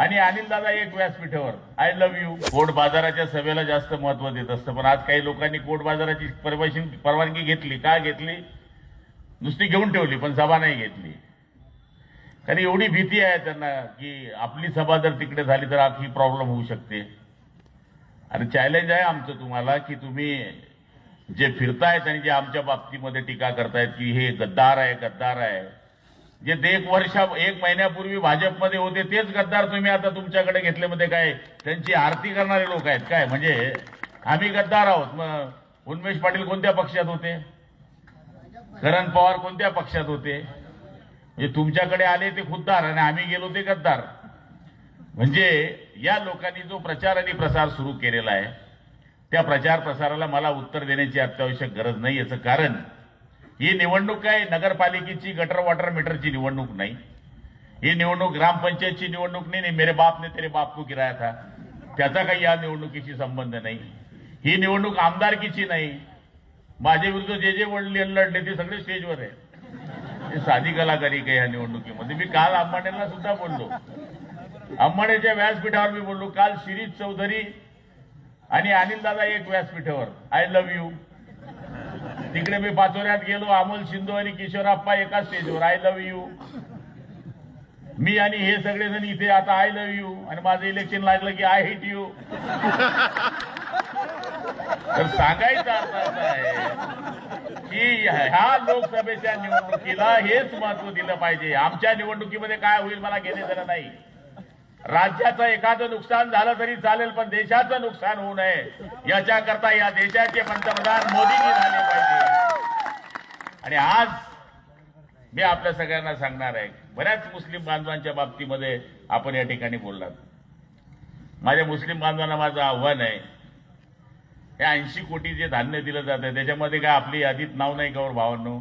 आणि अनिल दादा एक व्यासपीठावर आय लव्ह यू कोर्ट बाजाराच्या सभेला जास्त महत्त्व देत असतं. पण आज काही लोकांनी कोर्ट बाजाराची परवानगी परवानगी घेतली. का घेतली? नुसती घेऊन ठेवली पण सभा नाही घेतली. कारण एवढी भीती आहे त्यांना की आपली सभा जर तिकडे झाली तर ही प्रॉब्लेम होऊ शकते. आणि चॅलेंज आहे आमचं तुम्हाला की तुम्ही जे फिरतायत आणि जे आमच्या बाबतीमध्ये टीका करतायत की हे गद्दार आहे गद्दार आहे. जे एक वर्षा एक महिन्यापूर्वी भाजपमध्ये होते तेच गद्दार तुम्ही आता तुमच्याकडे घेतल्यामध्ये काय? त्यांची आरती करणारे लोक आहेत काय? म्हणजे आम्ही गद्दार आहोत. मग उन्मेष पाटील कोणत्या पक्षात होते? करण पवार कोणत्या पक्षात होते? म्हणजे तुमच्याकडे आले ते खुद्दार आणि आम्ही गेलो ते गद्दार. म्हणजे या लोकांनी जो प्रचार आणि प्रसार सुरू केलेला आहे त्या प्रचार प्रसाराला मला उत्तर देण्याची अत्यावश्यक गरज नाही याचं कारण ही निवडणूक काय नगरपालिकेची गटर वॉटर मीटरची निवडणूक नाही. ही निवडणूक ग्रामपंचायतची निवडणूक नाही नाही मेरे बाप ने तेरे बाप को गिराया था. त्याचा काही या निवडणुकीशी संबंध नाही. ही निवडणूक आमदारकीची नाही. माझे विरुद्ध जे जे वडले लढले ते सगळे स्टेजवर आहे. साधी कलाकारी काय या निवडणुकीमध्ये? मी काल अंबाड्यांना सुद्धा बोललो. अंबाड्याच्या व्यासपीठावर मी बोललो काल शिरीष चौधरी आणि अनिल दादा एक व्यासपीठावर. आय लव्ह यू तिकडे मी पाचोऱ्यात गेलो अमोल शिंदू आणि किशोरप्पा एका स्टेजवर आय लव्ह यू मी आणि हे सगळेजण इथे आता आय लव्ह यू आणि माझं इलेक्शन लागलं की आय हिट यू तर सांगायचा अर्थ असा आहे की ह्या लोकसभेच्या निवडणुकीला हेच महत्त्व दिलं पाहिजे. आमच्या निवडणुकीमध्ये काय होईल मला घेणे झालं नाही. राज्याचं एखादं नुकसान झालं तरी चालेल पण देशाचं नुकसान होऊ नये. याच्याकरता या देशाचे पंतप्रधान मोदीजी झाले पाहिजे. आणि आज मी आपल्या सगळ्यांना सांगणार आहे बऱ्याच मुस्लिम बांधवांच्या बाबतीमध्ये आपण या ठिकाणी बोललात. माझ्या मुस्लिम बांधवांना माझं आव्हान आहे हे ऐंशी कोटी जे धान्य दिलं जातं त्याच्यामध्ये काय आपली यादीत नाव नाही का भावांनो?